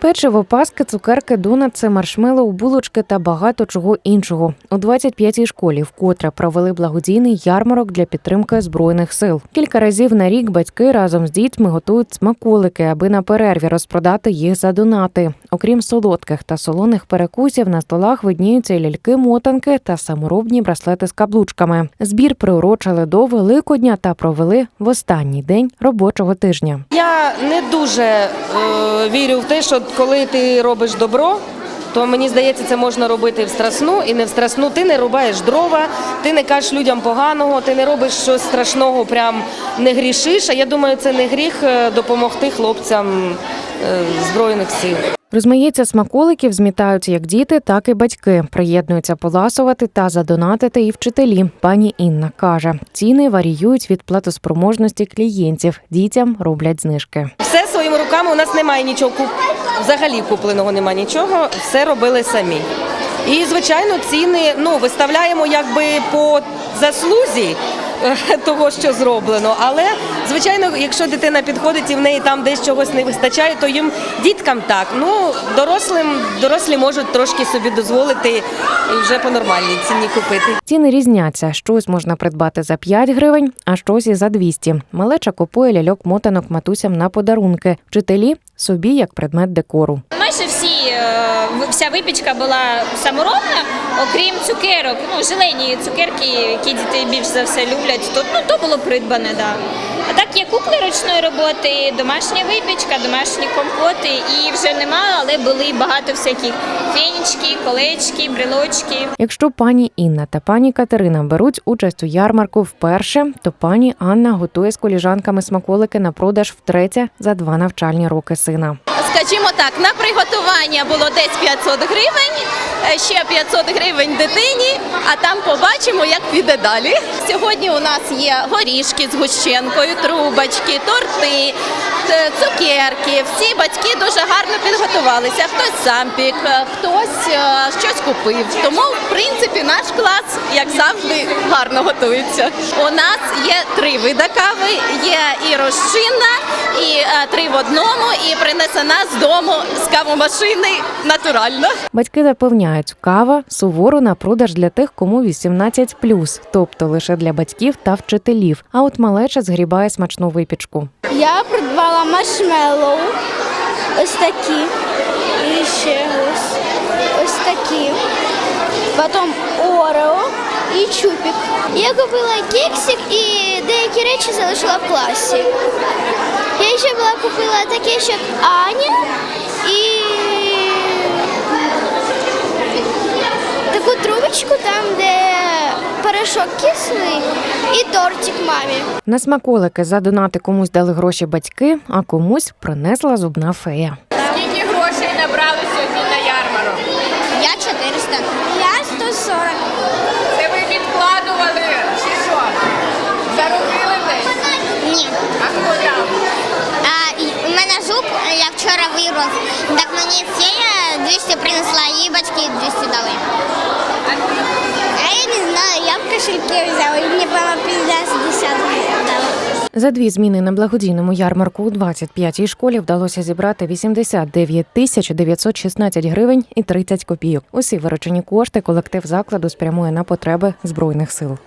Печиво, паски, цукерки, донатси, маршмеллоу, булочки та багато чого іншого. У 25-й школі вкотре провели благодійний ярмарок для підтримки збройних сил. Кілька разів на рік батьки разом з дітьми готують смаколики, аби на перерві розпродати їх за донати. Окрім солодких та солоних перекусів, на столах видніються й ляльки-мотанки та саморобні браслети з каблучками. Збір приурочили до Великодня та провели в останній день робочого тижня. Я не дуже е, вірю в те, що коли ти робиш добро, то мені здається, це можна робити в страсну і не в страсну. Ти не рубаєш дрова, ти не кажеш людям поганого, ти не робиш щось страшного, прям не грішиш. А я думаю, це не гріх е, допомогти хлопцям е, збройних сил. Розмаїться смаколиків змітаються як діти, так і батьки. Приєднуються поласувати та задонатити і вчителі. Пані Інна каже, ціни варіюють від платоспроможності клієнтів. Дітям роблять знижки. Все своїми руками у нас немає нічого взагалі купленого немає нічого, все робили самі. І звичайно, ціни ну виставляємо якби по заслузі того, що зроблено. Але звичайно, якщо дитина підходить і в неї там десь чогось не вистачає, то їм діткам так. Ну дорослим дорослі можуть трошки собі дозволити і вже по нормальній ціні купити. Ціни різняться. Щось можна придбати за 5 гривень, а щось і за 200. Малеча купує ляльок мотанок матусям на подарунки. Вчителі собі як предмет декору. Майже всі е, вся випічка була саморобна, окрім цукерок. Ну, желені цукерки, які діти більш за все люблять, то, ну, то було придбане, да. А так є кукли ручної роботи, домашня випічка, домашні компоти. І вже немає, але були багато всяких фенічки, колечки, брелочки. Якщо пані Інна та пані Катерина беруть участь у ярмарку вперше, то пані Анна готує з коліжанками смаколики на продаж втретє за два навчальні роки сина. Скажімо так, на приготування було десь 500 гривень, е, ще 500 гривень дитині, а там побачимо, як піде далі. Сьогодні у нас є горішки з гущенкою, трубочки, торти, цукерки. Всі батьки дуже гарно підготувалися. Хтось сам пік, е, хтось е, щось купив. Тому, в принципі, наш клас, як завжди, гарно готується. У нас є три види кави, і розчинна, і е, три в одному, і принесена з дому з кавомашини натурально. Батьки запевняють, кава суворо на продаж для тих, кому 18+, тобто лише для батьків та вчителів. А от малеча згрібає смачну випічку. Я придбала маршмеллоу, ось такі. І ще ось, ось такі. Потім Орео і чупік. Я купила кексик і деякі речі залишила в класі. Я ще була купила таке, як Аня і таку трубочку там, де порошок кислий, і тортик мамі. На смаколики за донати комусь дали гроші батьки, а комусь принесла зубна фея. Скільки грошей набрали сьогодні на ярмарок? Я 400. Я 140. Це ви відкладували чи що? Заробили десь? Ні. А? А, у мене зуб, я вчора вирос. Так мені фея 200 принесла, її батьки 200 дали. А я не знаю, я в кошельке взяла, і мені мама 50 дала. За дві зміни на благодійному ярмарку у 25-й школі вдалося зібрати 89 тисяч 916 гривень і 30 копійок. Усі виручені кошти колектив закладу спрямує на потреби збройних сил.